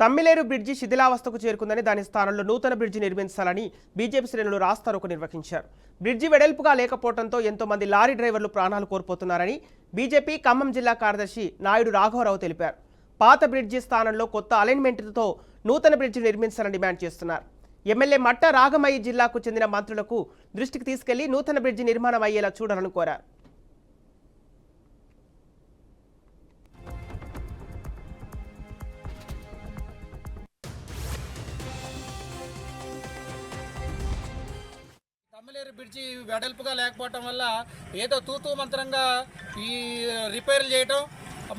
Tammileru bridge శిథిలావస్థకు చేరుకుందని దాని స్థానంలో నూతన బ్రిడ్జి నిర్మించాలని బీజేపీ శ్రేణులు రాస్తారోకు నిర్వహించారు. బ్రిడ్జి వెడల్పుగా లేకపోవడంతో ఎంతో మంది లారీ డ్రైవర్లు ప్రాణాలు కోల్పోతున్నారని బీజేపీ ఖమ్మం జిల్లా కార్యదర్శి నాయుడు రాఘవరావు తెలిపారు. పాత బ్రిడ్జి స్థానంలో కొత్త అలైన్మెంట్తో నూతన బ్రిడ్జి నిర్మించాలని డిమాండ్ చేస్తున్నారు. ఎమ్మెల్యే మట్ట రాగమయ్య జిల్లాకు చెందిన మంత్రులకు దృష్టికి తీసుకెళ్ళి నూతన బ్రిడ్జి నిర్మాణం అయ్యేలా చూడాలని కోరారు. తమ్మలేరు బ్రిడ్జి వెడల్పుగా లేకపోవటం వల్ల ఏదో తూతూ మంత్రంగా ఈ రిపేర్లు చేయటం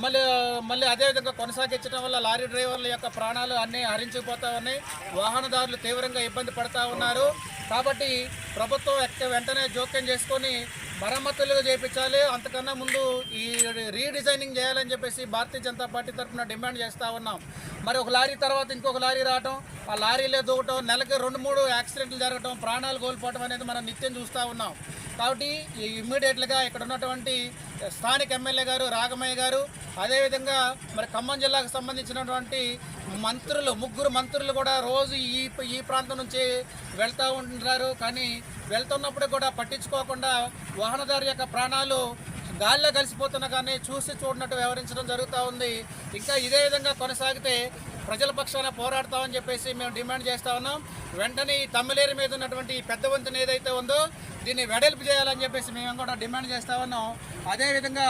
మళ్ళీ మళ్ళీ అదేవిధంగా కొనసాగించడం వల్ల లారీ డ్రైవర్ల యొక్క ప్రాణాలు అన్నీ హరించిపోతా ఉన్నాయి. వాహనదారులు తీవ్రంగా ఇబ్బంది పడతా ఉన్నారు. కాబట్టి ప్రభుత్వం వెంటనే జోక్యం చేసుకొని మరమ్మతులు చేయించాలి అంతకన్నా ముందు ఈ రీడిజైనింగ్ చేయాలని చెప్పేసి భారతీయ జనతా పార్టీ తరఫున డిమాండ్ చేస్తూ ఉన్నాం. మరి ఒక లారీ తర్వాత ఇంకొక లారీ రావటం ఆ లారీలే దూకటం నెలకి రెండు మూడు యాక్సిడెంట్లు జరగటం ప్రాణాలు కోల్పోవటం అనేది మనం నిత్యం చూస్తూ ఉన్నాం. కాబట్టి ఇమ్మీడియట్గా ఇక్కడ ఉన్నటువంటి స్థానిక ఎమ్మెల్యే గారు రాగమయ్య గారు అదేవిధంగా మరి ఖమ్మం జిల్లాకు సంబంధించినటువంటి మంత్రులు ముగ్గురు మంత్రులు కూడా రోజు ఈ ఈ ప్రాంతం నుంచి వెళ్తూ ఉంటారు కానీ వెళ్తున్నప్పుడు కూడా పట్టించుకోకుండా వాహనదారు యొక్క ప్రాణాలు గాల్లో కలిసిపోతున్న కానీ చూసి చూడనట్టు వ్యవహరించడం జరుగుతూ ఉంది. ఇంకా ఇదే విధంగా కొనసాగితే ప్రజల పక్షాన పోరాడతామని చెప్పేసి మేము డిమాండ్ చేస్తా ఉన్నాం. వెంటనే ఈ తమ్మిలేరు మీద ఉన్నటువంటి ఈ పెద్ద వంతెన ఏదైతే ఉందో దీన్ని వెడల్పు చేయాలని చెప్పేసి మేము కూడా డిమాండ్ చేస్తా ఉన్నాం. అదేవిధంగా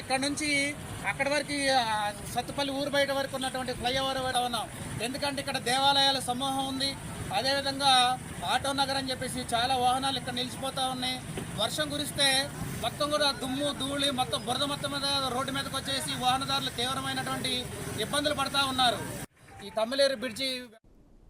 ఇక్కడ నుంచి అక్కడి వరకు సత్తుపల్లి ఊరు బయట వరకు ఉన్నటువంటి ఫ్లైఓవర్ కూడా ఉన్నాం. ఎందుకంటే ఇక్కడ దేవాలయాల సమూహం ఉంది. అదేవిధంగా ఆటో నగర్ అని చెప్పేసి చాలా వాహనాలు ఇక్కడ నిలిచిపోతూ ఉన్నాయి. వర్షం కురిస్తే మొత్తం కూడా దుమ్ము ధూళి మొత్తం బురద మొత్తం మీద రోడ్డు మీదకి వచ్చేసి వాహనదారులు తీవ్రమైనటువంటి ఇబ్బందులు పడతా ఉన్నారు. ఈ తమ్మిలేరు బ్రిడ్జి